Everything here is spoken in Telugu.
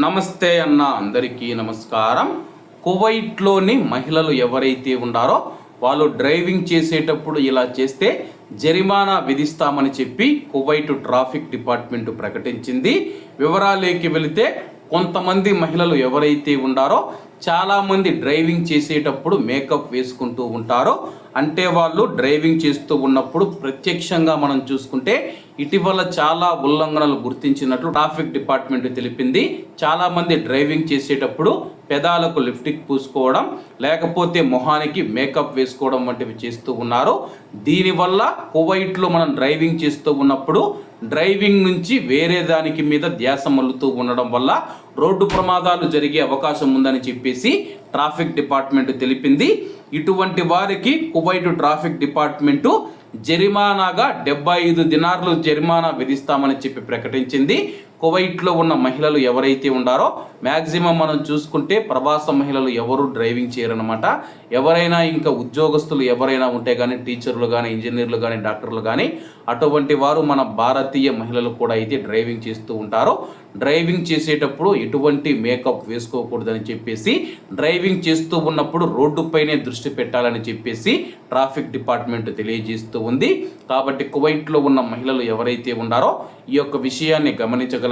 నమస్తే అన్న అందరికీ నమస్కారం. కువైట్లోని మహిళలు ఎవరైతే ఉన్నారో వాళ్ళు డ్రైవింగ్ చేసేటప్పుడు ఇలా చేస్తే జరిమానా విధిస్తామని చెప్పి కువైట్ ట్రాఫిక్ డిపార్ట్మెంట్ ప్రకటించింది. వివరాలేకి వెళితే కొంతమంది మహిళలు ఎవరైతే ఉన్నారో చాలామంది డ్రైవింగ్ చేసేటప్పుడు మేకప్ వేసుకుంటూ ఉంటారో అంటే వాళ్ళు డ్రైవింగ్ చేస్తూ ఉన్నప్పుడు ప్రత్యక్షంగా మనం చూసుకుంటే ఇటీవల చాలా ఉల్లంఘనలు గుర్తించినట్లు ట్రాఫిక్ డిపార్ట్మెంట్ తెలిపింది. చాలామంది డ్రైవింగ్ చేసేటప్పుడు పెదాలకు లిప్టిక్ పూసుకోవడం లేకపోతే మొహానికి మేకప్ వేసుకోవడం వంటివి చేస్తూ ఉన్నారు. దీనివల్ల కువైట్లో మనం డ్రైవింగ్ చేస్తూ ఉన్నప్పుడు డ్రైవింగ్ నుంచి వేరే దానికి మీద ధ్యాస మల్లుతూ ఉండడం వల్ల రోడ్డు ప్రమాదాలు జరిగే అవకాశం ఉందని చెప్పేసి ట్రాఫిక్ డిపార్ట్మెంట్ తెలిపింది. ఇటువంటి వారికి కువైట్ ట్రాఫిక్ డిపార్ట్మెంటు జరిమానాగా డెబ్బై ఐదు దినార్లు జరిమానా విధిస్తామని చెప్పి ప్రకటించింది. కువైట్లో ఉన్న మహిళలు ఎవరైతే ఉన్నారో మ్యాక్సిమం మనం చూసుకుంటే ప్రవాస మహిళలు ఎవరు డ్రైవింగ్ చేయరనమాట ఎవరైనా ఇంకా ఉద్యోగస్తులు ఎవరైనా ఉంటే కానీ టీచర్లు కానీ ఇంజనీర్లు కానీ డాక్టర్లు కానీ అటువంటి వారు మన భారతీయ మహిళలు కూడా అయితే డ్రైవింగ్ చేస్తూ ఉంటారో. డ్రైవింగ్ చేసేటప్పుడు ఎటువంటి మేకప్ వేసుకోకూడదని చెప్పేసి డ్రైవింగ్ చేస్తూ ఉన్నప్పుడు రోడ్డుపైనే దృష్టి పెట్టాలని చెప్పేసి ట్రాఫిక్ డిపార్ట్మెంట్ తెలియజేస్తూ ఉంది. కాబట్టి కువైట్లో ఉన్న మహిళలు ఎవరైతే ఉన్నారో ఈ యొక్క విషయాన్ని గమనించగల